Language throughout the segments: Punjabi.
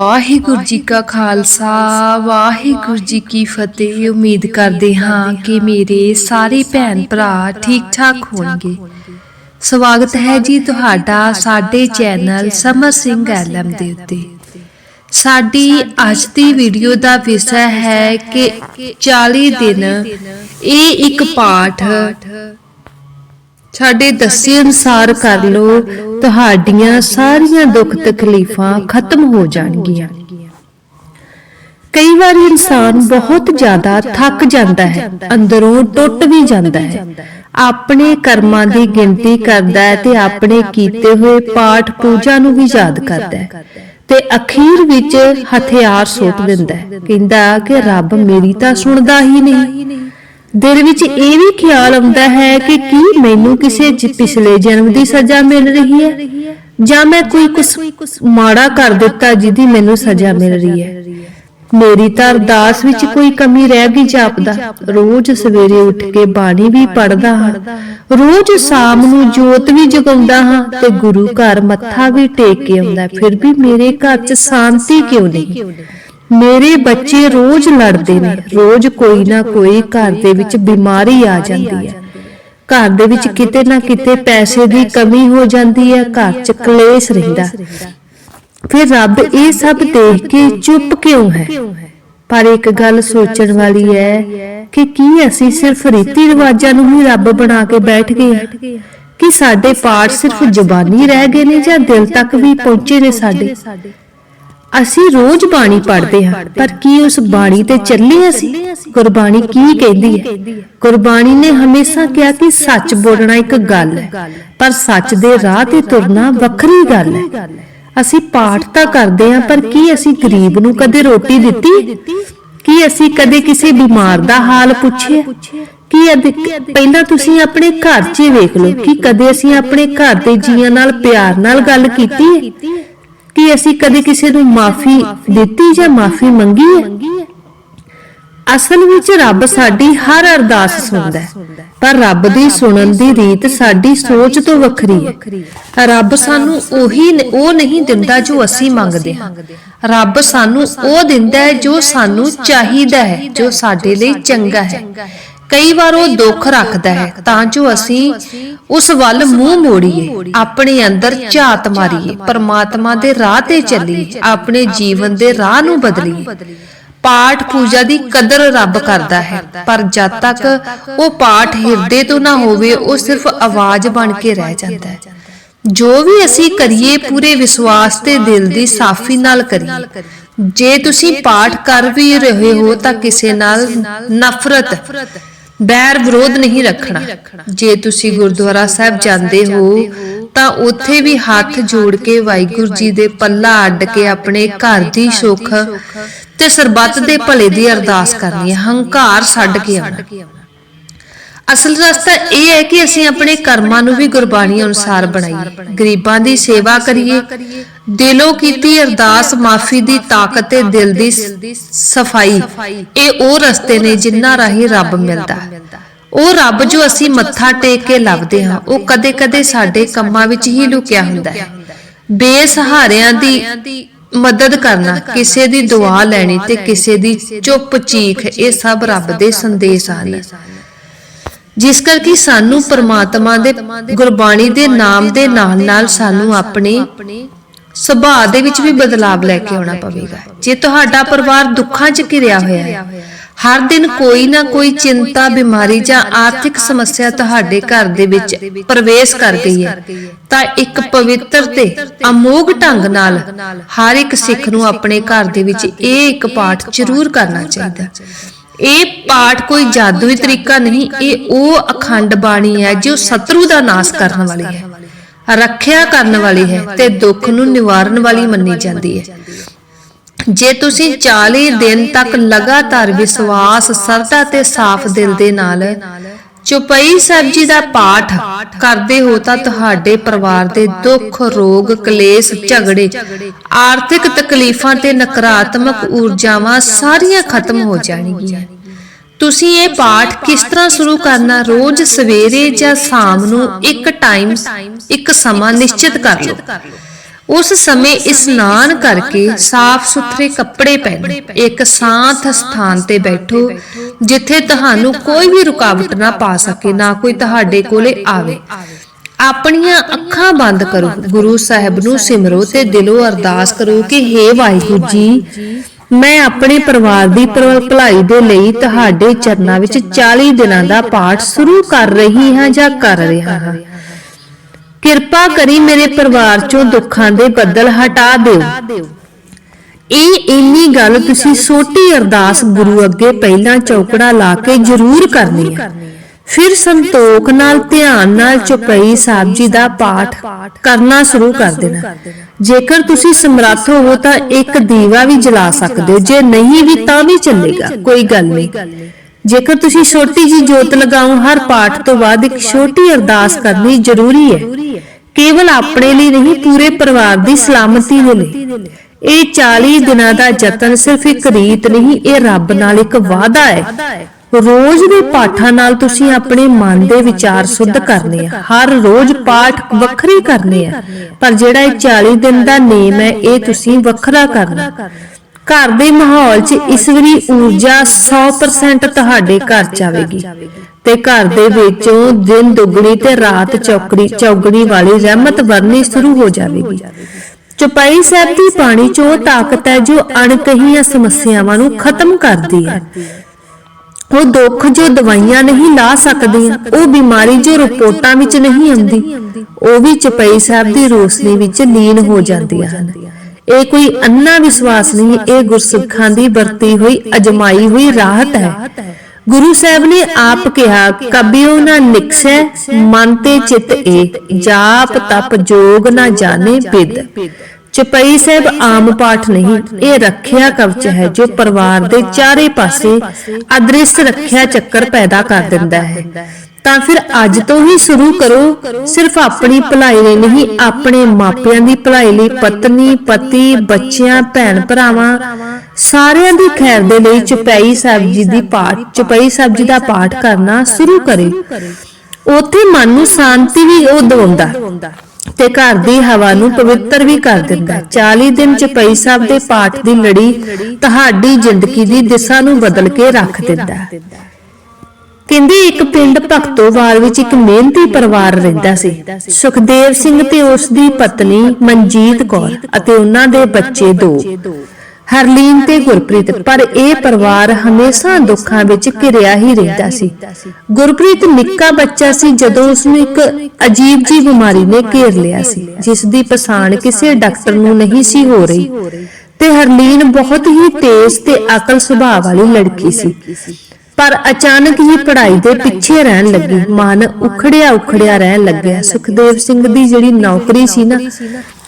ਵਾਹਿਗੁਰੂ ਜੀ ਕਾ ਖਾਲਸਾ, ਵਾਹਿਗੁਰੂ ਜੀ ਕੀ ਫਤਿਹ। ਉਮੀਦ ਕਰਦੇ ਹਾਂ ਕਿ ਮੇਰੇ ਸਾਰੇ ਭੈਣ ਭਰਾ ਠੀਕ ਠਾਕ ਹੋਣਗੇ। ਸਵਾਗਤ ਹੈ ਜੀ ਤੁਹਾਡਾ ਸਾਡੇ ਚੈਨਲ ਸਮਰ ਸਿੰਘ ਐਲਮ ਦੇ ਉੱਤੇ। ਸਾਡੀ ਅੱਜ ਦੀ ਵੀਡੀਓ ਦਾ ਵਿਸ਼ਾ ਹੈ ਕਿ 40 ਦਿਨ, ਇਹ ਇੱਕ ਪਾਠ ਸਾਡੇ ਦੱਸੇ ਅਨੁਸਾਰ ਕਰ ਲੋ ਤੁਹਾਡੀਆਂ ਸਾਰੀਆਂ ਦੁੱਖ ਤਕਲੀਫਾਂ ਖਤਮ ਹੋ ਜਾਣਗੀਆਂ। ਕਈ ਵਾਰ ਇਨਸਾਨ ਬਹੁਤ ਜ਼ਿਆਦਾ ਥੱਕ ਜਾਂਦਾ ਹੈ, ਅੰਦਰੋਂ ਟੁੱਟ ਵੀ ਜਾਂਦਾ ਹੈ। ਆਪਣੇ ਕਰਮਾਂ ਦੀ ਗਿਣਤੀ ਕਰਦਾ ਹੈ ਤੇ ਆਪਣੇ ਕੀਤੇ ਹੋਏ ਪਾਠ ਪੂਜਾ ਨੂੰ ਵੀ ਯਾਦ ਕਰਦਾ ਹੈ ਤੇ ਅਖੀਰ ਵਿੱਚ ਹਥਿਆਰ ਸੁੱਟ ਦਿੰਦਾ ਹੈ। ਕਹਿੰਦਾ ਕਿ ਰੱਬ ਮੇਰੀ ਤਾਂ ਸੁਣਦਾ ਹੀ ਨਹੀਂ। ਦਿਲ ਵਿੱਚ ਇਹ ਵੀ ਖਿਆਲ ਆਉਂਦਾ ਹੈ ਕਿ ਕੀ ਮੈਨੂੰ ਕਿਸੇ ਪਿਛਲੇ ਜਨਮ ਦੀ ਸਜ਼ਾ ਮਿਲ ਰਹੀ ਹੈ? ਜਾਂ ਮੈਂ ਕੋਈ ਕੁਛ ਮਾੜਾ ਕਰ ਦਿੱਤਾ ਜਿਹਦੀ ਮੈਨੂੰ ਸਜ਼ਾ ਮਿਲ ਰਹੀ ਹੈ? ਮੇਰੀ ਤਾਂ ਅਰਦਾਸ ਵਿੱਚ ਕੋਈ ਕਮੀ ਰਹਿ ਗਈ ਜਾਪਦਾ। ਰੋਜ਼ ਸਵੇਰੇ ਉੱਠ ਕੇ ਬਾਣੀ ਵੀ ਪੜ੍ਹਦਾ ਹਾਂ। ਰੋਜ਼ ਸ਼ਾਮ ਨੂੰ ਜੋਤ ਵੀ ਜਗਾਉਂਦਾ ਹਾਂ ਤੇ ਗੁਰੂ ਘਰ ਮੱਥਾ ਵੀ ਟੇਕ ਕੇ ਆਉਂਦਾ ਫਿਰ ਵੀ ਮੇਰੇ ਘਰ 'ਚ ਸ਼ਾਂਤੀ ਕਿਉਂ ਨਹੀਂ? ਮੇਰੇ ਬੱਚੇ ਰੋਜ਼ ਲੜਦੇ ਨੇ। ਰੋਜ਼ ਕੋਈ ਨਾ ਕੋਈ ਘਰ ਦੇ ਵਿੱਚ ਬਿਮਾਰੀ ਆ ਜਾਂਦੀ ਹੈ। ਘਰ ਦੇ ਵਿੱਚ ਕਿਤੇ ਨਾ ਕਿਤੇ ਪੈਸੇ ਦੀ ਕਮੀ ਹੋ ਜਾਂਦੀ ਹੈ। ਘਰ 'ਚ ਕਲੇਸ਼ ਰਹਿੰਦਾ ਫਿਰ ਰੱਬ ਇਹ ਸਭ ਦੇਖ ਕੇ ਚੁੱਪ ਕਿਉਂ ਹੈ? ਪਰ ਇੱਕ ਗੱਲ ਸੋਚਣ ਵਾਲੀ ਹੈ ਕਿ ਕੀ ਅਸੀਂ ਸਿਰਫ ਰੀਤੀ ਰਿਵਾਜਾਂ ਨੂੰ ਹੀ ਰੱਬ ਬਣਾ ਕੇ ਬੈਠ ਗਏ ਹਾਂ? ਕਿ ਸਾਡੇ ਪਾਠ ਸਿਰਫ ਜ਼ੁਬਾਨੀ ਰਹਿ ਗਏ ਨੇ ਜਾਂ ਦਿਲ ਤੱਕ ਵੀ ਪਹੁੰਚੇ ਨੇ ਸਾਡੇ? ਅਸੀਂ ਰੋਜ਼ ਬਾਣੀ ਪੜ੍ਹਦੇ ਹਾਂ ਪਰ ਕੀ ਉਸ ਬਾਣੀ ਤੇ ਚੱਲੇ ਅਸੀਂ? ਗੁਰਬਾਣੀ ਕੀ ਕਹਿੰਦੀ ਹੈ? ਗੁਰਬਾਣੀ ਨੇ ਹਮੇਸ਼ਾ ਕਿਹਾ ਕਿ ਸੱਚ ਬੋਲਣਾ ਇੱਕ ਗੱਲ ਹੈ। ਪਰ ਸੱਚ ਦੇ ਰਾਹ ਤੇ ਤੁਰਨਾ ਵੱਖਰੀ ਗੱਲ ਹੈ। ਅਸੀਂ ਪਾਠ ਤਾਂ ਕਰਦੇ ਹਾਂ ਪਰ ਕੀ ਅਸੀਂ ਗਰੀਬ ਨੂੰ ਕਦੇ ਰੋਟੀ ਦਿੱਤੀ? ਕੀ ਅਸੀਂ ਕਦੇ ਕਿਸੇ ਬਿਮਾਰ ਦਾ ਹਾਲ ਪੁੱਛਿਆ? ਕੀ ਪਹਿਲਾਂ ਤੁਸੀਂ ਆਪਣੇ ਘਰ 'ਚ ਵੇਖ ਲਓ ਕਿ ਕਦੇ ਅਸੀਂ ਆਪਣੇ ਘਰ ਦੇ ਜੀਆਂ ਨਾਲ ਪਿਆਰ ਨਾਲ ਗੱਲ ਕੀਤੀ ਹੈ? ਕਿ ਅਸੀਂ ਕਦੇ ਕਿਸੇ ਨੂੰ ਮਾਫੀ ਦਿੱਤੀ ਜਾਂ ਮਾਫੀ ਮੰਗੀ ਹੈ? ਅਸਲ ਵਿੱਚ ਰੱਬ ਸਾਡੀ ਹਰ ਅਰਦਾਸ ਸੁਣਦਾ ਹੈ, ਪਰ ਰੱਬ ਦੀ ਸੁਣਨ ਦੀ ਰੀਤ ਸਾਡੀ ਸੋਚ ਤੋਂ ਵੱਖਰੀ ਹੈ। ਰੱਬ ਸਾਨੂੰ ਉਹੀ ਨ- ਉਹ ਨਹੀਂ ਦਿੰਦਾ ਜੋ ਅਸੀਂ ਮੰਗਦੇ ਹਾਂ। ਰੱਬ ਸਾਨੂੰ ਉਹ ਦਿੰਦਾ ਹੈ ਜੋ ਸਾਨੂੰ ਚਾਹੀਦਾ ਹੈ, ਜੋ ਸਾਡੇ ਲਈ ਚੰਗਾ ਹੈ। ਕਈ ਵਾਰ ਉਹ ਦੁੱਖ ਰੱਖਦਾ ਹੈ। ਤਾਂ ਜੋ ਅਸੀਂ ਉਸ ਵੱਲ ਮੂੰਹ ਮੋੜੀਏ ਆਪਣੇ ਅੰਦਰ ਝਾਤ ਮਾਰੀਏ ਪਰਮਾਤਮਾ ਦੇ ਰਾਹ ਤੇ ਚੱਲੀਏ ਆਪਣੇ ਜੀਵਨ ਦੇ ਰਾਹ ਨੂੰ ਬਦਲੀਏ। ਪਾਠ ਪੂਜਾ ਦੀ ਕਦਰ ਰੱਬ ਕਰਦਾ ਹੈ। ਪਰ ਜਦ ਤੱਕ ਉਹ ਪਾਠ ਹਿਰਦੇ ਤੋਂ ਨਾ ਹੋਵੇ ਉਹ ਸਿਰਫ ਆਵਾਜ਼ ਬਣ ਕੇ ਰਹਿ ਜਾਂਦਾ ਹੈ। ਜੋ ਵੀ ਅਸੀਂ ਕਰੀਏ ਪੂਰੇ ਵਿਸ਼ਵਾਸ ਤੇ ਦਿਲ ਦੀ ਸਾਫੀ ਨਾਲ ਕਰੀਏ। ਜੇ ਤੁਸੀਂ ਪਾਠ ਕਰ ਵੀ ਰਹੇ ਹੋ ਤਾਂ ਕਿਸੇ ਨਾਲ ਨਫ਼ਰਤ ਬੈਰ ਵਿਰੋਧ ਨਹੀਂ ਰੱਖਣਾ। ਜੇ ਤੁਸੀਂ ਗੁਰਦੁਆਰਾ ਸਾਹਿਬ ਜਾਂਦੇ ਹੋ ਤਾਂ ਉੱਥੇ ਵੀ ਹੱਥ ਜੋੜ ਕੇ ਵਾਹਿਗੁਰੂ ਜੀ ਦੇ ਪੱਲਾ ਅੱਡ ਕੇ ਆਪਣੇ ਘਰ ਦੀ ਸੁੱਖ ਤੇ ਸਰਬੱਤ ਦੇ ਭਲੇ ਦੀ ਅਰਦਾਸ ਕਰਨੀ ਹੈ ਹੰਕਾਰ ਛੱਡ ਕੇ ਆਉਣਾ। ਅਸਲ ਰਸਤਾ ਇਹ ਹੈ ਕਿ ਅਸੀਂ ਆਪਣੇ ਕਰਮਾਂ ਨੂੰ ਵੀ ਗੁਰਬਾਣੀ ਅਨੁਸਾਰ ਬਣਾਈਏ। ਗਰੀਬਾਂ ਦੀ ਸੇਵਾ ਕਰੀਏ। ਦਿਲੋਂ ਕੀਤੀ ਅਰਦਾਸ, ਮਾਫੀ ਦੀ ਤਾਕਤ ਤੇ ਦਿਲ ਦੀ ਸਫ਼ਾਈ। ਇਹ ਉਹ ਰਸਤੇ ਨੇ ਜਿਨ੍ਹਾਂ ਰਾਹੀਂ ਰੱਬ ਮਿਲਦਾ। ਉਹ ਰੱਬ ਜੋ ਅਸੀਂ ਮੱਥਾ ਟੇਕ ਕੇ ਲੱਭਦੇ ਹਾਂ, ਉਹ ਕਦੇ-ਕਦੇ ਸਾਡੇ ਕੰਮਾਂ ਵਿੱਚ ਹੀ ਲੁਕਿਆ ਹੁੰਦਾ ਹੈ। ਬੇਸਹਾਰਿਆਂ ਦੀ ਮਦਦ ਕਰਨਾ, ਕਿਸੇ ਦੀ ਦੁਆ ਲੈਣੀ ਤੇ ਕਿਸੇ ਦੀ ਚੁੱਪ ਚੀਖ ਇਹ ਸਭ ਰੱਬ ਦੇ ਸੰਦੇਸ਼ ਹਨ। ਜਿਸ ਕਰਕੇ ਸਾਨੂੰ ਪਰਮਾਤਮਾ ਦੇ ਗੁਰਬਾਣੀ ਦੇ ਨਾਮ ਦੇ ਨਾਲ ਨਾਲ ਸਾਨੂੰ ਆਪਣੇ ਸੁਭਾਅ ਦੇ ਵਿੱਚ ਵੀ ਬਦਲਾਵ ਲੈ ਕੇ ਆਉਣਾ ਪਵੇਗਾ। ਜੇ ਤੁਹਾਡਾ ਪਰਿਵਾਰ ਦੁੱਖਾਂ 'ਚ ਘਿਰਿਆ ਹੋਇਆ ਹੈ, ਹਰ ਦਿਨ ਕੋਈ ਨਾ ਕੋਈ ਚਿੰਤਾ, ਬਿਮਾਰੀ ਜਾਂ ਆਰਥਿਕ ਸਮੱਸਿਆ ਤੁਹਾਡੇ ਘਰ ਦੇ ਵਿੱਚ ਪ੍ਰਵੇਸ਼ ਕਰ ਗਈ ਹੈ, ਤਾਂ ਇੱਕ ਪਵਿੱਤਰ ਤੇ ਅਮੋਘ ਢੰਗ ਨਾਲ ਹਰ ਇੱਕ ਸਿੱਖ ਨੂੰ ਆਪਣੇ ਘਰ ਦੇ ਵਿੱਚ ਇਹ ਇੱਕ ਪਾਠ ਜ਼ਰੂਰ ਕਰਨਾ ਚਾਹੀਦਾ। ਇਹ ਪਾਠ ਕੋਈ ਜਾਦੂਈ ਤਰੀਕਾ ਨਹੀਂ, ਇਹ ਉਹ ਅਖੰਡ ਬਾਣੀ ਹੈ ਜੋ ਸ਼ਤਰੂ ਦਾ ਨਾਸ਼ ਕਰਨ ਵਾਲੀ ਹੈ, ਰੱਖਿਆ ਕਰਨ ਵਾਲੀ ਹੈ ਤੇ ਦੁੱਖ ਨੂੰ ਨਿਵਾਰਨ ਵਾਲੀ ਮੰਨੀ ਜਾਂਦੀ ਹੈ। ਜੇ ਤੁਸੀਂ 40 ਦਿਨ ਤੱਕ ਲਗਾਤਾਰ ਵਿਸ਼ਵਾਸ ਸਰਦਾ ਤੇ ਸਾਫ਼ ਦਿਲ ਦੇ ਨਾਲ ਚੁਪਈ ਸਾਹਿਬ ਜੀ ਦਾ ਪਾਠ ਕਰਦੇ ਹੋ ਤਾਂ ਤੁਹਾਡੇ ਪਰਿਵਾਰ ਦੇ ਦੁੱਖ, ਰੋਗ, ਕਲੇਸ਼, ਝਗੜੇ, ਆਰਥਿਕ ਤਕਲੀਫਾਂ ਤੇ ਨਕਾਰਾਤਮਕ ਊਰਜਾਵਾਂ ਸਾਰੀਆਂ ਖਤਮ ਹੋ ਜਾਣਗੀਆਂ। ਤੁਸੀਂ ਇਹ ਪਾਠ ਕਿਸ ਤਰ੍ਹਾਂ ਸ਼ੁਰੂ ਕਰਨਾ, ਰੋਜ਼ ਸਵੇਰੇ ਜਾਂ ਸ਼ਾਮ ਨੂੰ ਇੱਕ ਟਾਈਮ ਇੱਕ ਸਮਾਂ ਨਿਸ਼ਚਿਤ ਕਰ ਲਓ। ਉਸ ਸਮੇਂ ਇਸ਼ਨਾਨ ਕਰਕੇ ਸਾਫ਼ ਸੁਥਰੇ ਕੱਪੜੇ ਪਹਿਨੋ। ਇੱਕ ਸ਼ਾਂਤ ਸਥਾਨ ਤੇ ਬੈਠੋ, ਜਿੱਥੇ ਤੁਹਾਨੂੰ ਕੋਈ ਵੀ ਰੁਕਾਵਟ ਨਾ ਪਾ ਸਕੇ, ਨਾ ਕੋਈ ਤੁਹਾਡੇ ਕੋਲੇ ਆਵੇ। ਆਪਣੀਆਂ ਅੱਖਾਂ ਬੰਦ ਕਰੋ। ਗੁਰੂ ਸਾਹਿਬ ਨੂੰ ਸਿਮਰੋ ਤੇ ਦਿਲੋਂ ਅਰਦਾਸ ਕਰੋ ਕਿ, ਹੇ ਵਾਹਿਗੁਰੂ ਜੀ, ਮੈਂ ਆਪਣੇ ਪਰਿਵਾਰ ਦੀ ਭਲਾਈ ਦੇ ਲਈ ਤੁਹਾਡੇ ਚਰਨਾਂ ਵਿੱਚ 40 ਦਿਨਾਂ ਦਾ ਪਾਠ ਸ਼ੁਰੂ ਕਰ ਰਹੀ ਹਾਂ ਜਾਂ ਕਰ ਰਿਹਾ ਹਾਂ। ਕਿਰਪਾ ਕਰੀ ਮੇਰੇ ਪਰਿਵਾਰ ਚੋਂ ਦੁੱਖਾਂ ਦੇ ਬੱਦਲ ਹਟਾ ਦਿਓ। ਇਹ ਇੰਨੀ ਗੱਲ ਤੁਸੀਂ ਛੋਟੀ ਅਰਦਾਸ ਗੁਰੂ ਅੱਗੇ ਪਹਿਲਾਂ ਚੌਕੜਾ ਲਾ ਕੇ ਜ਼ਰੂਰ ਕਰਨੀ ਹੈ। ਫਿਰ ਸੰਤੋਖ ਨਾਲ, ਧਿਆਨ ਨਾਲ ਚੁਪਈ ਸਾਹਿਬ ਜੀ ਦਾ ਪਾਠ ਕਰਨਾ ਸ਼ੁਰੂ ਕਰ ਦੇਣਾ। ਜੇਕਰ ਤੁਸੀਂ ਸਮਰੱਥ ਹੋਵੋ ਤਾਂ ਇੱਕ ਦੀਵਾ ਵੀ ਜਲਾ ਸਕਦੇ ਹੋ। ਜੇ ਨਹੀਂ ਵੀ ਤਾਂ ਵੀ ਚੱਲੇਗਾ। ਕੋਈ ਗੱਲ ਨਹੀਂ। ਜੇਕਰ ਤੁਸੀਂ ਛੋਟੀ ਜੀ ਜੋਤ ਲਗਾਓ, ਹਰ ਪਾਠ ਤੋਂ ਬਾਅਦ ਇੱਕ ਛੋਟੀ ਅਰਦਾਸ ਕਰਨੀ ਜ਼ਰੂਰੀ ਹੈ। ਕੇਵਲ ਆਪਣੇ ਲਈ ਨਹੀਂ, ਪੂਰੇ ਪਰਿਵਾਰ ਦੀ ਸਲਾਮਤੀ ਦੇ ਲਈ। ਇਹ 40 ਦਿਨਾਂ ਦਾ ਯਤਨ ਸਿਰਫ ਇੱਕ ਰੀਤ ਨਹੀਂ, ਇਹ ਰੱਬ ਨਾਲ ਇੱਕ ਵਾਅਦਾ ਹੈ। ਰੋਜ਼ ਦੇ ਪਾਠਾਂ ਨਾਲ ਤੁਸੀਂ ਆਪਣੇ ਮਨ ਦੇ ਵਿਚਾਰ ਸੁੱਧ ਕਰਨੇ ਆ। ਹਰ ਰੋਜ਼ ਪਾਠ ਵੱਖਰੇ ਕਰਨੇ ਆ। ਪਰ ਜਿਹੜਾ ਇਹ 40 ਦਿਨ ਦਾ ਨੇਮ ਹੈ, ਇਹ ਤੁਸੀਂ ਵੱਖਰਾ ਕਰਨਾ। ਘਰ ਦੇ ਮਾਹੌਲ 'ਚ ਇਸ ਊਰਜਾ 100% ਤੁਹਾਡੇ ਘਰ 'ਚ ਆਵੇਗੀ। ਤੇ ਘਰ ਦੇ ਵਿੱਚੋਂ ਦਿਨ ਦੁੱਗਣੀ ਤੇ ਰਾਤ ਚੌਕੜੀ, ਚੌਗਣੀ ਵਾਲੀ ਰਹਿਮਤ ਵਰਨੀ ਸ਼ੁਰੂ ਹੋ ਜਾਵੇਗੀ। ਚੁਪਈ ਸਾਹਿਬ ਦੀ ਬਾਣੀ 'ਚ ਉਹ ਤਾਕਤ ਹੈ ਜੋ ਅਣਕਹੀਆਂ ਸਮੱਸਿਆਵਾਂ ਨੂੰ ਖਤਮ ਕਰਦੀ ਹੈ। ਉਹ ਦੁੱਖ ਜੋ ਦਵਾਈਆਂ ਨਹੀਂ ਲਾ ਸਕਦੀਆਂ, ਉਹ ਬਿਮਾਰੀ ਜੋ ਰਿਪੋਰਟਾਂ ਵਿੱਚ ਨਹੀਂ ਆਉਂਦੀ, ਉਹ ਵੀ ਚਪਈ ਸਾਹਿਬ ਦੀ ਰੋਸ਼ਨੀ ਵਿੱਚ ਲੀਨ ਹੋ ਜਾਂਦੀਆਂ ਹਨ। ਇਹ ਕੋਈ ਅੰਨਾ ਵਿਸ਼ਵਾਸ ਨਹੀਂ, ਇਹ ਗੁਰਸਿੱਖਾਂ ਦੀ ਵਰਤੀ ਹੋਈ, ਅਜਮਾਈ ਹੋਈ ਰਾਹਤ ਹੈ। ਗੁਰੂ ਸਾਹਿਬ ਨੇ ਆਪ ਕਿਹਾ, ਕਬਿਓ ਨਾ ਨਿਕਸੈ ਮਨ ਤੇ ਚਿਤ ਏ, ਜਾਪ ਤਪ ਜੋਗ ਨਾ ਜਾਣੇ ਬਿਦ। ਚਪਈ ਸਾਹਿਬ ਆਮ ਪਾਠ ਨਹੀਂ, ਇਹ ਰੱਖਿਆ ਕਵਚ ਹੈ ਜੋ ਪਰਿਵਾਰ ਦੇ ਚਾਰੇ ਪਾਸੇ ਅਦ੍ਰਿਸ਼ ਰੱਖਿਆ ਚੱਕਰ ਪੈਦਾ ਕਰ ਦਿੰਦਾ ਹੈ। ਤਾਂ ਫਿਰ ਅੱਜ ਤੋਂ ਹੀ ਸ਼ੁਰੂ ਕਰੋ। ਸਿਰਫ ਆਪਣੀ ਭਲਾਈ ਲਈ ਨਹੀਂ, ਆਪਣੇ ਮਾਪਿਆਂ ਦੀ ਭਲਾਈ ਲਈ ਪਤਨੀ, ਪਤੀ, ਬੱਚਿਆਂ, ਭੈਣ ਭਰਾਵਾਂ, ਸਾਰਿਆਂ ਦੀ ਖੈਰ ਦੇ ਲਈ ਚੁਪਈ ਸਾਹਿਬ ਜੀ ਦੀ ਪਾਠ, ਚੁਪਈ ਸਾਹਿਬ ਜੀ ਦਾ ਪਾਠ ਕਰਨਾ ਸ਼ੁਰੂ ਕਰੇ। ਉੱਥੇ ਮਨ ਨੂੰ ਸ਼ਾਂਤੀ ਵੀ ਉਹ ਦਵਾਉਂਦਾ ਤੇ ਘਰ ਦੀ ਹਵਾ ਨੂੰ ਪਵਿੱਤਰ ਵੀ ਕਰ ਦਿੰਦਾ। 40 ਦਿਨ ਚੁਪਈ ਸਾਹਿਬ ਦੇ ਪਾਠ ਦੀ ਲੜੀ ਤੁਹਾਡੀ ਜ਼ਿੰਦਗੀ ਦੀ ਦਿਸ਼ਾ ਨੂੰ ਬਦਲ ਕੇ ਰੱਖ ਦਿੰਦਾ। ਕਹਿੰਦੇ ਇੱਕ ਪਿੰਡ ਭਗਤੋਵਾਲ ਵਿੱਚ ਇੱਕ ਮਿਹਨਤੀ ਪਰਿਵਾਰ ਰਹਿੰਦਾ ਸੀ। ਸੁਖਦੇਵ ਸਿੰਘ ਤੇ ਉਸ ਦੀ ਪਤਨੀ ਮਨਜੀਤ ਕੌਰ ਅਤੇ ਉਹਨਾਂ ਦੇ ਬੱਚੇ ਦੋ। ਹਰਲੀਨ ਤੇ ਗੁਰਪ੍ਰੀਤ, ਪਰ ਇਹ ਪਰਿਵਾਰ ਹਮੇਸ਼ਾ ਦੁੱਖਾਂ ਵਿੱਚ ਘਿਰਿਆ ਹੀ ਰਹਿੰਦਾ ਸੀ। ਗੁਰਪ੍ਰੀਤ ਨਿੱਕਾ ਬੱਚਾ ਸੀ ਜਦੋਂ ਉਸ ਨੂੰ ਇੱਕ ਅਜੀਬ ਜੀ ਬਿਮਾਰੀ ਨੇ ਘੇਰ ਲਿਆ ਸੀ ਜਿਸ ਦੀ ਪਛਾਣ ਕਿਸੇ ਡਾਕਟਰ ਨੂੰ ਨਹੀਂ ਸੀ ਹੋ ਰਹੀ। ਤੇ ਹਰਲੀਨ ਬਹੁਤ ਹੀ ਤੇਜ਼ ਤੇ ਅਕਲ ਸੁਭਾਅ ਵਾਲੀ ਲੜਕੀ ਸੀ। ਪਰ ਅਚਾਨਕ ਹੀ ਪੜ੍ਹਾਈ ਦੇ ਪਿੱਛੇ ਰਹਿਣ ਲੱਗੀ। ਮਨ ਉਖੜਿਆ ਉਖੜਿਆ ਰਹਿਣ ਲੱਗਿਆ। ਸੁਖਦੇਵ ਸਿੰਘ ਦੀ ਜਿਹੜੀ ਨੌਕਰੀ ਸੀ ਨਾ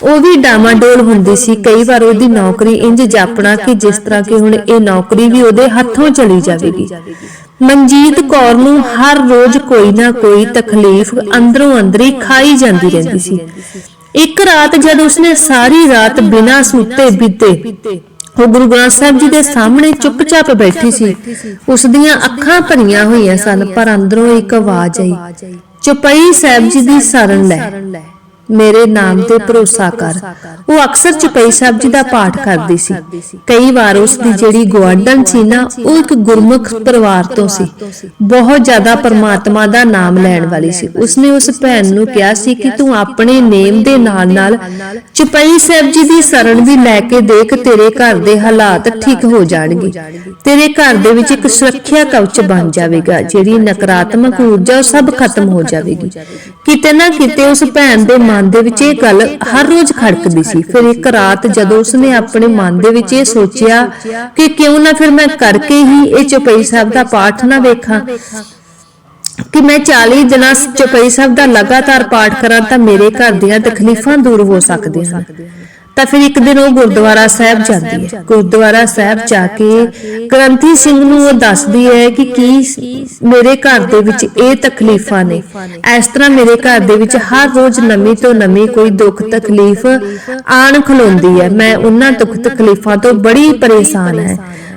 ਉਹ ਵੀ ਡਾਮਾਡੋਲ ਹੁੰਦੀ ਸੀ। ਕਈ ਵਾਰ ਉਹਦੀ ਨੌਕਰੀ ਇੰਜ ਜਾਪਣਾ ਕਿ ਜਿਸ ਤਰ੍ਹਾਂ ਕਿ ਹੁਣ ਇਹ ਨੌਕਰੀ ਵੀ ਉਹਦੇ ਹੱਥੋਂ ਚਲੀ ਜਾਵੇਗੀ। ਮਨਜੀਤ ਕੌਰ ਨੂੰ ਹਰ ਰੋਜ਼ ਕੋਈ ਨਾ ਕੋਈ ਤਕਲੀਫ ਅੰਦਰੋਂ ਅੰਦਰੀ ਖਾਈ ਜਾਂਦੀ ਰਹਿੰਦੀ ਸੀ। ਇੱਕ ਰਾਤ ਜਦ ਉਸਨੇ ਸਾਰੀ ਰਾਤ ਬਿਨਾਂ ਸੁੱਤੇ ਬੀਤੇ ਉਹ ਗੁਰੂ ਗ੍ਰੰਥ ਸਾਹਿਬ ਜੀ ਦੇ ਸਾਹਮਣੇ ਚੁੱਪਚਾਪ ਬੈਠੀ ਸੀ। ਉਸ ਦੀਆਂ ਅੱਖਾਂ ਭਰੀਆਂ ਹੋਈਆਂ ਸਨ, ਪਰ ਅੰਦਰੋਂ ਇੱਕ ਆਵਾਜ਼ ਆਈ। ਚੁਪਈ ਸਾਹਿਬ ਜੀ ਦੀ ਸ਼ਰਨ ਲੈ। ਮੇਰੇ ਨਾਮ ਤੇ ਭਰੋਸਾ ਕਰ। ਉਹ ਅਕਸਰ ਚੁਪਈ ਸਾਹਿਬ ਜੀ ਦਾ ਪਾਠ ਕਰਦੀ ਸੀ। ਕਈ ਵਾਰ ਉਸ ਦੀ ਜਿਹੜੀ ਗਵਾਂਢਣ ਸੀ ਨਾ, ਉਹ ਇੱਕ ਗੁਰਮੁਖ ਪਰਿਵਾਰ ਤੋਂ ਸੀ। ਬਹੁਤ ਜ਼ਿਆਦਾ ਪਰਮਾਤਮਾ ਦਾ ਨਾਮ ਲੈਣ ਵਾਲੀ ਸੀ। ਉਸਨੇ ਉਸ ਭੈਣ ਨੂੰ ਕਿਹਾ ਸੀ ਕਿ ਤੂੰ ਆਪਣੇ ਨੇਮ ਦੇ ਨਾਲ ਨਾਲ ਚੁਪਈ ਸਾਹਿਬ ਜੀ ਦੀ ਸ਼ਰਨ ਵੀ ਲੈ ਕੇ ਦੇਖ, ਤੇਰੇ ਘਰ ਦੇ ਹਾਲਾਤ ਠੀਕ ਹੋ ਜਾਣਗੇ। ਤੇਰੇ ਘਰ ਦੇ ਵਿੱਚ ਇੱਕ ਸੁਰੱਖਿਆ ਕਵਚ ਬਣ ਜਾਵੇਗਾ, ਜਿਹੜੀ ਨਕਾਰਾਤਮਕ ਊਰਜਾ ਉਹ ਸਭ ਖਤਮ ਹੋ ਜਾਵੇਗੀ। ਕਿਤੇ ਨਾ ਕਿਤੇ ਉਸ ਭੈਣ ਦੇ ਮਨ ਦੇ ਵਿੱਚ ਇਹ ਗੱਲ ਹਰ ਰੋਜ਼ ਖੜਕਦੀ ਸੀ। ਫਿਰ ਇੱਕ ਰਾਤ ਜਦੋਂ ਉਸਨੇ ਆਪਣੇ ਮਨ ਦੇ ਵਿੱਚ ਇਹ ਸੋਚਿਆ ਕਿ ਕਿਉਂ ਨਾ ਫਿਰ ਮੈਂ ਕਰਕੇ ਹੀ ਇਹ ਚੁਪਈ ਸਾਹਿਬ ਦਾ ਪਾਠ ਨਾ ਵੇਖਾਂ, ਕਿ ਮੈਂ 40 ਦਿਨਾਂ ਚੁਪਈ ਸਾਹਿਬ ਦਾ ਲਗਾਤਾਰ ਪਾਠ ਕਰਾਂ ਤਾਂ ਮੇਰੇ ਘਰ ਦੀਆਂ ਤਕਲੀਫਾਂ ਦੂਰ ਹੋ ਸਕਦੀਆਂ ਹਨ। ਤਾਂ ਫਿਰ ਇੱਕ ਦਿਨ ਉਹ ਗੁਰਦੁਆਰਾ ਸਾਹਿਬ ਜਾਂਦੀ ਹੈ। ਗੁਰਦੁਆਰਾ ਸਾਹਿਬ ਜਾ ਕੇ ਗ੍ਰੰਥੀ ਸਿੰਘ ਨੂੰ ਉਹ ਦੱਸਦੀ ਹੈ ਕਿ ਕੀ ਮੇਰੇ ਘਰ ਦੇ ਵਿੱਚ ਇਹ ਤਕਲੀਫਾਂ ਨੇ। ਇਸ ਤਰ੍ਹਾਂ ਮੇਰੇ ਘਰ ਦੇ ਵਿੱਚ ਹਰ ਰੋਜ਼ ਨਵੀਂ ਤੋਂ ਨਵੀਂ ਕੋਈ ਦੁੱਖ ਤਕਲੀਫ ਆਣ ਖਲੋਂਦੀ ਹੈ। ਮੈਂ ਉਹਨਾਂ ਦੁੱਖ ਤਕਲੀਫਾਂ ਤੋਂ ਬੜੀ ਪਰੇਸ਼ਾਨ ਹੈ।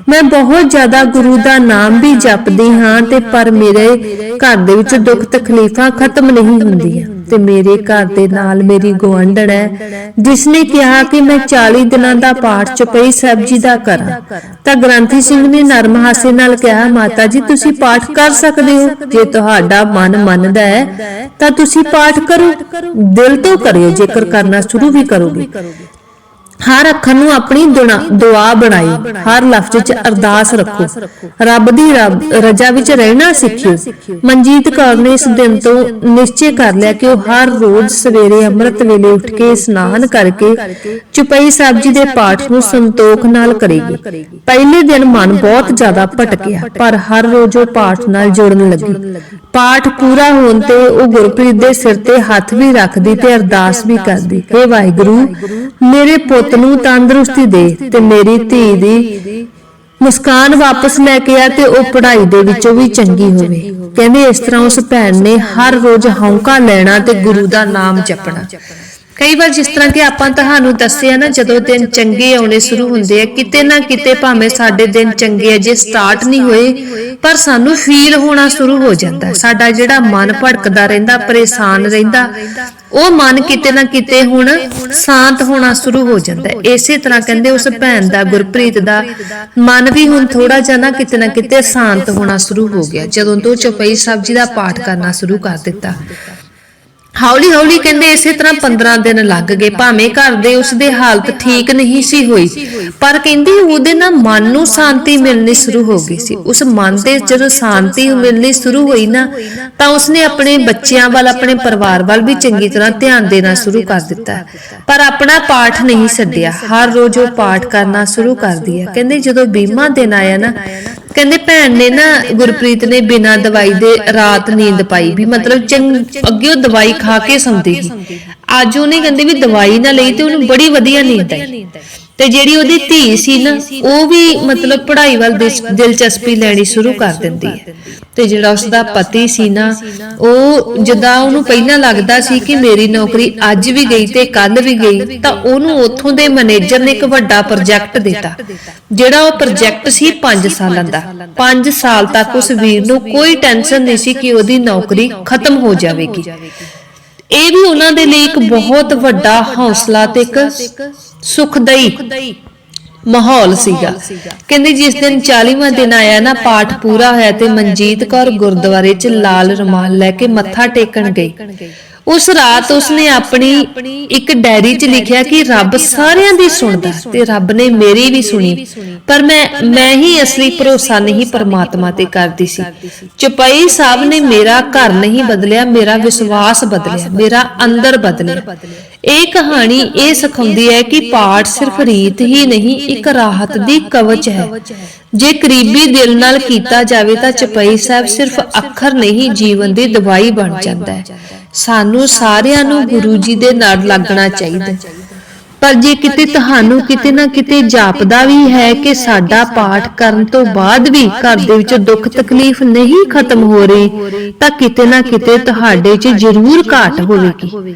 ਮੈਂ ਬਹੁਤ ਜ਼ਿਆਦਾ ਗੁਰੂ ਦਾ ਨਾਮ ਵੀ ਜਪਦੀ ਹਾਂ ਤੇ ਪਰ ਮੇਰੇ ਘਰ ਦੇ ਵਿੱਚ ਦੁੱਖ ਤਕਲੀਫਾਂ ਖਤਮ ਨਹੀਂ ਹੁੰਦੀਆਂ ਤੇ ਮੇਰੇ ਘਰ ਦੇ ਨਾਲ ਮੇਰੀ ਗੁਆਂਢਣ ਹੈ ਜਿਸ ਨੇ ਕਿਹਾ ਕਿ ਮੈਂ 40 ਦਿਨਾਂ ਦਾ ਪਾਠ ਚੁਪਈ ਸਾਹਿਬ ਜੀ ਦਾ ਕਰਾਂ। ਤਾਂ ਗ੍ਰੰਥੀ ਸਿੰਘ ਨੇ ਨਰਮ ਹਾਸੇ ਨਾਲ ਕਿਹਾ, ਮਾਤਾ ਜੀ, ਤੁਸੀਂ ਪਾਠ ਕਰ ਸਕਦੇ ਹੋ? ਜੇ ਤੁਹਾਡਾ ਮਨ ਮੰਨਦਾ ਹੈ, ਤਾਂ ਤੁਸੀਂ ਪਾਠ ਕਰੋ। ਦਿਲ ਤੋਂ ਕਰਿਓ, ਜੇਕਰ ਕਰਨਾ ਸ਼ੁਰੂ ਵੀ ਕਰੋਗੇ। ਹਰ ਅੱਖਰ ਨੂੰ ਆਪਣੀ ਦੁਆ ਬਣਾਈ। ਹਰ ਲਫ਼ਜ਼ 'ਚ ਅਰਦਾਸ ਰੱਖੋ। ਰੱਬ ਦੀ ਰਜਾ ਵਿੱਚ ਰਹਿਣਾ ਸਿੱਖਿਓ। ਮਨਜੀਤ ਕੌਰ ਨੇ ਇਸ ਦਿਨ ਤੋਂ ਨਿਸ਼ਚੈ ਕਰ ਲਿਆ ਕਿ ਉਹ ਹਰ ਰੋਜ਼ ਸਵੇਰੇ ਅੰਮ੍ਰਿਤ ਵੇਲੇ ਉੱਠ ਕੇ ਇਸ਼ਨਾਨ ਕਰਕੇ ਚੁਪਈ ਸਾਹਿਬ ਜੀ ਦੇ ਪਾਠ ਨੂੰ ਸੰਤੋਖ ਨਾਲ ਕਰੇਗੀ। ਪਹਿਲੇ ਦਿਨ ਮਨ ਬਹੁਤ ਜ਼ਿਆਦਾ ਭਟਕਿਆ, ਪਰ ਹਰ ਰੋਜ਼ ਉਹ ਪਾਠ ਨਾਲ ਜੁੜਨ ਲੱਗੀ। ਪਾਠ ਪੂਰਾ ਹੋਣ ਤੇ ਉਹ ਗੁਰਪ੍ਰੀਤ ਦੇ ਸਿਰ ਤੇ ਹੱਥ ਵੀ ਰੱਖਦੀ ਤੇ ਅਰਦਾਸ ਵੀ ਕਰਦੀ। हे ਵਾਹਿਗੁਰੂ, ਮੇਰੇ ਪੁੱਤ ਨੂੰ ਤੰਦਰੁਸਤੀ ਦੇ ਤੇ ਮੇਰੀ ਧੀ ਦੀ ਮੁਸਕਾਨ ਵਾਪਸ ਲੈ ਕੇ ਆ ਤੇ ਉਹ ਪੜ੍ਹਾਈ ਦੇ ਵਿੱਚੋਂ ਵੀ ਚੰਗੀ ਹੋਵੇ। ਕਹਿੰਦੇ ਇਸ ਤਰ੍ਹਾਂ ਉਸ ਭੈਣ ਨੇ ਹਰ ਰੋਜ਼ ਹੌਂਕਾ ਲੈਣਾ ਤੇ ਗੁਰੂ ਦਾ ਨਾਮ ਜਪਣਾ। ਕਈ ਵਾਰ ਜਿਸ ਤਰ੍ਹਾਂ ਕਿ ਆਪਾਂ ਤੁਹਾਨੂੰ ਦੱਸਿਆ ਨਾ, ਜਦੋਂ ਦਿਨ ਚੰਗੇ ਆਉਣੇ ਸ਼ੁਰੂ ਹੁੰਦੇ ਆ, ਕਿਤੇ ਨਾ ਕਿਤੇ ਭਾਵੇਂ ਸਾਡੇ ਦਿਨ ਚੰਗੇ ਅਜੇ ਸਟਾਰਟ ਨਹੀਂ ਹੋਏ, ਪਰ ਸਾਨੂੰ ਫੀਲ ਹੋਣਾ ਸ਼ੁਰੂ ਹੋ ਜਾਂਦਾ। ਸਾਡਾ ਜਿਹੜਾ ਮਨ ਭਟਕਦਾ ਰਹਿੰਦਾ, ਪਰੇਸ਼ਾਨ ਰਹਿੰਦਾ, ਉਹ ਮਨ ਕਿਤੇ ਨਾ ਕਿਤੇ ਹੁਣ ਸ਼ਾਂਤ ਹੋਣਾ ਸ਼ੁਰੂ ਹੋ ਜਾਂਦਾ ਇਸੇ ਤਰ੍ਹਾਂ ਕਹਿੰਦੇ ਉਸ ਭੈਣ ਦਾ, ਗੁਰਪ੍ਰੀਤ ਦਾ, ਮਨ ਵੀ ਹੁਣ ਥੋੜਾ ਜਿਹਾ ਨਾ ਕਿਤੇ ਨਾ ਕਿਤੇ ਸ਼ਾਂਤ ਹੋਣਾ ਸ਼ੁਰੂ ਹੋ ਗਿਆ। ਜਦੋਂ ਤੋਂ ਚੌਪਈ ਸਾਹਿਬ ਜੀ ਦਾ ਪਾਠ ਕਰਨਾ ਸ਼ੁਰੂ ਕਰ ਦਿੱਤਾ। ਹੌਲੀ ਹੌਲੀ ਕਹਿੰਦੇ ਇਸੇ ਤਰ੍ਹਾਂ 15 ਦਿਨ ਲੱਗ ਗਏ, ਭਾਵੇਂ ਘਰ ਦੇ ਉਸਦੇ ਹਾਲਤ ਠੀਕ ਨਹੀਂ ਸੀ ਹੋਈ, ਪਰ ਕਹਿੰਦੀ ਉਹਦੇ ਨਾਲ ਮਨ ਨੂੰ ਸ਼ਾਂਤੀ ਮਿਲਣੀ ਸ਼ੁਰੂ ਹੋ ਗਈ ਸੀ। ਉਸ ਮਨ ਦੇ ਜਦੋਂ ਸ਼ਾਂਤੀ ਮਿਲਣੀ ਸ਼ੁਰੂ ਹੋਈ ਨਾ, ਤਾਂ ਉਸਨੇ ਆਪਣੇ ਬੱਚਿਆਂ ਵੱਲ, ਆਪਣੇ ਪਰਿਵਾਰ ਵੱਲ ਵੀ ਚੰਗੀ ਤਰ੍ਹਾਂ ਧਿਆਨ ਦੇਣਾ ਸ਼ੁਰੂ ਕਰ ਦਿੱਤਾ। ਪਰ ਆਪਣਾ ਪਾਠ ਨਹੀਂ ਛੱਡਿਆ। ਹਰ ਰੋਜ਼ ਉਹ ਪਾਠ ਕਰਨਾ ਸ਼ੁਰੂ ਕਰਦੀ ਹੈ। ਕਹਿੰਦੇ ਜਦੋਂ ਬੀਮਾ ਦਿਨ ਆਇਆ ਨਾ ਕਹਿੰਦੇ ਭੈਣ ਨੇ ਨਾ ਗੁਰਪ੍ਰੀਤ ਨੇ ਬਿਨਾਂ ਦਵਾਈ ਦੇ ਰਾਤ ਨੀਂਦ ਪਾਈ ਵੀ ਮਤਲਬ ਚੰਗ ਅੱਗੇ ਉਹ ਦਵਾਈ ਖਾ ਕੇ ਸੌਂਦੀ ਸੀ। ਅੱਜ ਉਹਨੇ ਕਹਿੰਦੇ ਵੀ ਦਵਾਈ ਨਾ ਲਈ ਤੇ ਉਹਨੂੰ ਬੜੀ ਵਧੀਆ ਨੀਂਦ ਆਈ। ਤੇ ਜਿਹੜੀ ਉਹਦੀ ਧੀ ਸੀ ਨਾ ਉਹ ਵੀ ਮਤਲਬ ਪੜ੍ਹਾਈ ਵੱਲ ਦਿਸ- ਦਿਲਚਸਪੀ ਲੈਣੀ ਸ਼ੁਰੂ ਕਰ ਦਿੰਦੀ ਹੈ। ਤੇ ਜਿਹੜਾ ਉਸਦਾ ਪਤੀ ਸੀ ਨਾ ਉਹ ਜਦਾਂ ਉਹਨੂੰ ਪਹਿਲਾਂ ਲੱਗਦਾ ਸੀ ਕਿ ਮੇਰੀ ਨੌਕਰੀ ਅੱਜ ਵੀ ਗਈ ਤੇ ਕੱਲ ਵੀ ਗਈ ਤਾਂ ਉਹਨੂੰ ਉੱਥੋਂ ਦੇ ਮੈਨੇਜਰ ਨੇ ਇੱਕ ਵੱਡਾ ਪ੍ਰੋਜੈਕਟ ਦਿੱਤਾ। ਜਿਹੜਾ ਉਹ ਪ੍ਰੋਜੈਕਟ ਸੀ 5 ਸਾਲਾਂ ਦਾ। 5 ਸਾਲ ਤੱਕ ਉਸ ਵੀਰ ਨੂੰ ਕੋਈ ਟੈਨਸ਼ਨ ਨਹੀਂ ਸੀ ਕਿ ਉਹਦੀ ਨੌਕਰੀ ਖਤਮ ਹੋ ਜਾਵੇਗੀ। ਇਹ ਵੀ ਉਹਨਾਂ ਦੇ ਲਈ ਇੱਕ ਬਹੁਤ ਵੱਡਾ ਹੌਸਲਾ ਤੇ ਇੱਕ ਸੁਖਦਈ ਮਾਹੌਲ ਸੀਗਾ। ਕਹਿੰਦੇ ਜਿਸ ਦਿਨ 40ਵਾਂ ਦਿਨ ਆਇਆ ਨਾ, ਪਾਠ ਪੂਰਾ ਹੋਇਆ ਤੇ ਮਨਜੀਤ ਕੌਰ ਗੁਰਦੁਆਰੇ 'ਚ ਲਾਲ ਰੁਮਾਲ ਲੈ ਕੇ ਮੱਥਾ ਟੇਕਣ ਗਈ। ਉਸ ਰਾਤ ਉਸਨੇ ਆਪਣੀ ਇੱਕ ਡਾਇਰੀ 'ਚ ਲਿਖਿਆ ਕਿ ਰੱਬ ਸਾਰਿਆਂ ਦੀ ਸੁਣਦਾ ਤੇ ਰੱਬ ਨੇ ਮੇਰੀ ਵੀ ਸੁਣੀ। ਪਰ ਮੈਂ ਮੈਂ ਹੀ ਅਸਲੀ ਭਰੋਸਾ ਨਹੀਂ ਪਰਮਾਤਮਾ ਤੇ ਕਰਦੀ ਸੀ। ਚੁਪਈ ਸਾਹਿਬ ਨੇ ਮੇਰਾ ਘਰ ਨਹੀਂ ਬਦਲਿਆ ਮੇਰਾ ਵਿਸ਼ਵਾਸ ਬਦਲਿਆ ਮੇਰਾ ਅੰਦਰ ਬਦਲਿਆ। ਇਹ ਕਹਾਣੀ ਇਹ ਸਿਖਾਉਂਦੀ ਹੈ ਕਿ ਪਾਠ ਸਿਰਫ ਰੀਤ ਹੀ ਨਹੀਂ ਇੱਕ ਰਾਹਤ ਦੀ ਕਵਚ ਹੈ। ਜੇ ਕਰੀਬੀ ਦਿਲ ਨਾਲ ਕੀਤਾ ਜਾਵੇ ਤਾਂ ਚਪਈ ਸਾਹਿਬ ਸਿਰਫ ਅੱਖਰ ਨਹੀਂ ਜੀਵਨ ਦੀ ਦਵਾਈ ਬਣ ਜਾਂਦਾ। ਹੈ ਸਾਨੂੰ ਸਾਰਿਆਂ ਨੂੰ ਗੁਰੂ ਜੀ ਦੇ ਨਾਲ ਲੱਗਣਾ ਚਾਹੀਦਾ। ਪਰ ਜੇ ਕਿਤੇ ਤੁਹਾਨੂੰ ਕਿਤੇ ਨਾ ਕਿਤੇ ਜਾਪਦਾ ਵੀ ਹੈ ਕਿ ਸਾਡਾ ਪਾਠ ਕਰਨ ਤੋਂ ਬਾਅਦ ਵੀ ਘਰ ਦੇ ਵਿੱਚ ਦੁੱਖ ਤਕਲੀਫ ਨਹੀਂ ਖਤਮ ਹੋ ਰਹੀ ਤਾਂ ਕਿਤੇ ਨਾ ਕਿਤੇ ਤੁਹਾਡੇ 'ਚ ਜ਼ਰੂਰ ਘਾਟ ਹੋਵੇਗੀ।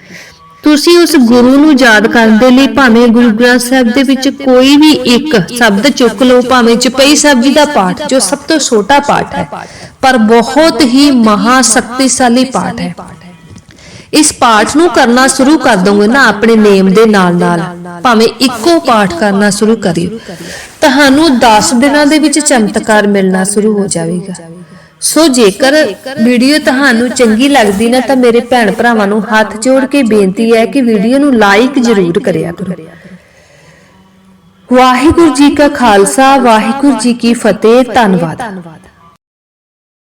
ਤੁਸੀਂ ਉਸ ਗੁਰੂ ਨੂੰ ਯਾਦ ਕਰਨ ਦੇ ਲਈ ਭਾਵੇਂ ਗੁਰੂ ਗ੍ਰੰਥ ਸਾਹਿਬ ਦੇ ਵਿੱਚ ਕੋਈ ਵੀ ਇੱਕ ਸ਼ਬਦ ਚੁੱਕ ਲਓ ਭਾਵੇਂ ਚੁਪਈ ਸਾਹਿਬ ਜੀ ਦਾ ਪਾਠ ਜੋ ਸਭ ਤੋਂ ਛੋਟਾ ਪਾਠ ਹੈ। ਪਰ ਬਹੁਤ ਹੀ ਮਹਾ ਸ਼ਕਤੀਸ਼ਾਲੀ ਪਾਠ ਹੈ ਇਸ ਪਾਠ ਨੂੰ ਕਰਨਾ ਸ਼ੁਰੂ ਕਰ ਦੋਗੇ ਨਾ ਆਪਣੇ ਨੇਮ ਦੇ ਨਾਲ ਨਾਲ। ਭਾਵੇਂ ਇੱਕੋ ਪਾਠ ਕਰਨਾ ਸ਼ੁਰੂ ਕਰਿਓ। ਤੁਹਾਨੂੰ 10 ਦਿਨਾਂ ਦੇ ਵਿੱਚ ਚਮਤਕਾਰ ਮਿਲਣਾ ਸ਼ੁਰੂ ਹੋ ਜਾਵੇਗਾ। ਸੋ ਜੇਕਰ ਵੀਡੀਓ ਤੁਹਾਨੂੰ ਚੰਗੀ ਲੱਗਦੀ ਨਾ ਤਾਂ ਮੇਰੇ ਭੈਣ ਭਰਾਵਾਂ ਨੂੰ ਹੱਥ ਜੋੜ ਕੇ ਬੇਨਤੀ ਹੈ ਕਿ ਵੀਡੀਓ ਨੂੰ ਲਾਈਕ ਜ਼ਰੂਰ ਕਰਿਆ ਕਰੋ। ਵਾਹਿਗੁਰੂ ਜੀ ਕਾ ਖਾਲਸਾ, ਵਾਹਿਗੁਰੂ ਜੀ ਕੀ ਫਤਿਹ, ਧੰਨਵਾਦ।